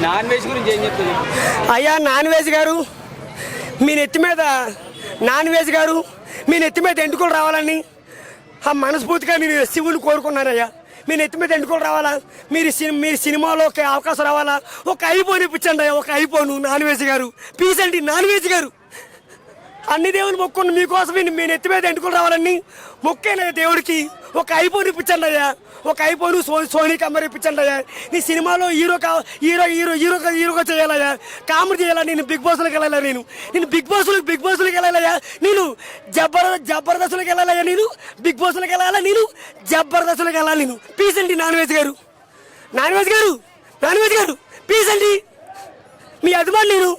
Non veg గురించి ఏం చెప్తుంది అయ్యా నాన్ వెజ్ గారు మీ నెత్తి మీద నాన్ వెజ్ గారు మీ నెత్తి మీద ఎంటుకలు రావాలని ఆ మనస్ఫూర్తిగా నేను శివుని కోరుకున్నానయ్యా. మీ నెత్తి మీద ఎంటుకలు రావాలా? మీరు సిని- మీరు సినిమాలో ఒక అవకాశం రావాలా? ఒక ఐఫోన్ ఇప్పించండి అయ్యా ఒక ఐఫోన్ నాన్ వెజ్ గారు. ప్లీజ్ అండి నాన్ వెజ్ గారు. అన్ని దేవుని మొక్కుని మీకోసం మీ- మీ నెత్తి మీద ఎంటుకలు రావాలని మొక్కేనయ్యా దేవుడికి? ఒక ఐఫోన్ ఇప్పించండి అయ్యా. ఒక ఐఫోన్ సో సోనీ కెమెరా ఇప్పించండి అయ్యా. నీ సినిమాలో హీరో కా హీరో హీరో హీరో హీరోగా చేయాలయ్యా కామెడీ చేయాలా? నేను బిగ్ బాస్లోకి వెళ్ళాలా నేను? నేను బిగ్ బాస్లోకి బిగ్ బాస్లోకి వెళ్ళాలయ్యా నేను జబర్ జబర్దస్తులకు వెళ్ళాలయ్యా నేను? బిగ్ బాస్లోకి వెళ్ళాలా నేను? జబర్దస్తులకు వెళ్ళాలి నేను? పీస్ అండి నాన్ వెజ్ గారు. నాన్ వెజ్ గారు? నాన్ వెజ్ గారు? పీస్ అండి. మీ అభిమాని నేను.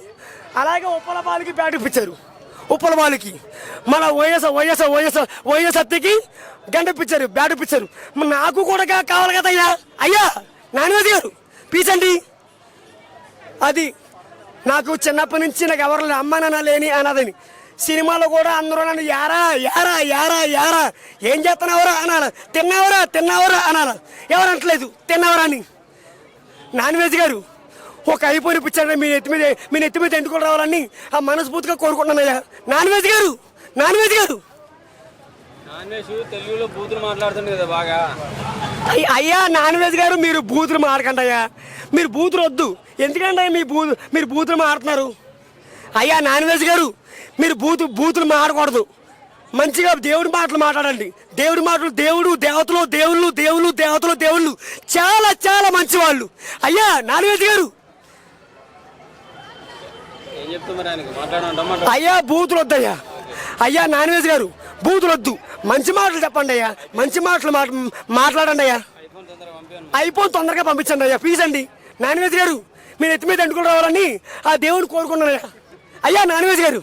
అలాగే ఉప్పల బాలికి బ్యాట్ ఇప్పించారు. ఉప్పలమాలికి మన వైఎస్ వైఎస్ వైఎస్ వైఎస్ అత్తకి గంట పిచ్చారు బ్యాట్ పిచ్చారు. నాకు కూడా కావాలి కదా అయ్యా? అయ్యా నానివతి గారు పీచండి. అండి అది నాకు చిన్నప్పటి నుంచి నాకు ఎవరు లే- అమ్మ నాన్న లేని అన్నదని సినిమాలో కూడా అందరూ నన్ను యారా యారా యారా యారా. ఏం చేస్తున్నావరా అనాల. తిన్నావరా తిన్నావరా అనాల. ఎవరు అనట్లేదు. తిన్నావరా అని. నాన్ వెజ్ గారు ఒక అయిపోయిన పిచ్చారు మీ నెత్తి మీద మీ నెత్తి మీద ఎంటుకొని రావాలని ఆ మనస్ఫూర్తిగా కోరుకుంటున్నానయ్యా. నాన్ వెజ్ గారు! నాన్ వెజ్ గారు తెలుగులో బూతులు మాట్లాడుతుంది కదా బాగా. అయ్- అయ్యా నాన్ వెజ్ గారు మీరు బూతులు మాడకండి అయ్యా మీరు బూతులు వద్దు. ఎందుకంటే మీ బూ మీరు బూతులు మాడుతున్నారు అయ్యా నాన్ వెజ్ గారు మీరు బూతు బూతులు మాడకూడదు మంచిగా దేవుడి మాటలు మాట్లాడండి. దేవుడి మాటలు దేవుడు దేవతలు దేవుళ్ళు దేవుళ్ళు దేవతలు దేవుళ్ళు. చాలా చాలా మంచి వాళ్ళు అయ్యా నాన్ వెజ్ గారు ఏం చెప్తుంది మరి ఆయనకి మాట్లాడమంటాం అయ్యా బూతులు వద్దయ్యా అయ్యా నాన్ వెజ్ గారు బూతులు వద్దు మంచి మాటలు చెప్పండి అయ్యా. మంచి మాటలు మాట్- మాట్లాడండి అయ్యా. అయిపోయి తొందరగా పంపించండి అయ్యా ప్లీజ్ అండి. నాన్ వెజ్ గారు మీరు ఎత్తి మీద ఎండుకుని రావాలని ఆ దేవుని కోరుకున్నాను అయ్యా. అయ్యా నాన్ వెజ్ గారు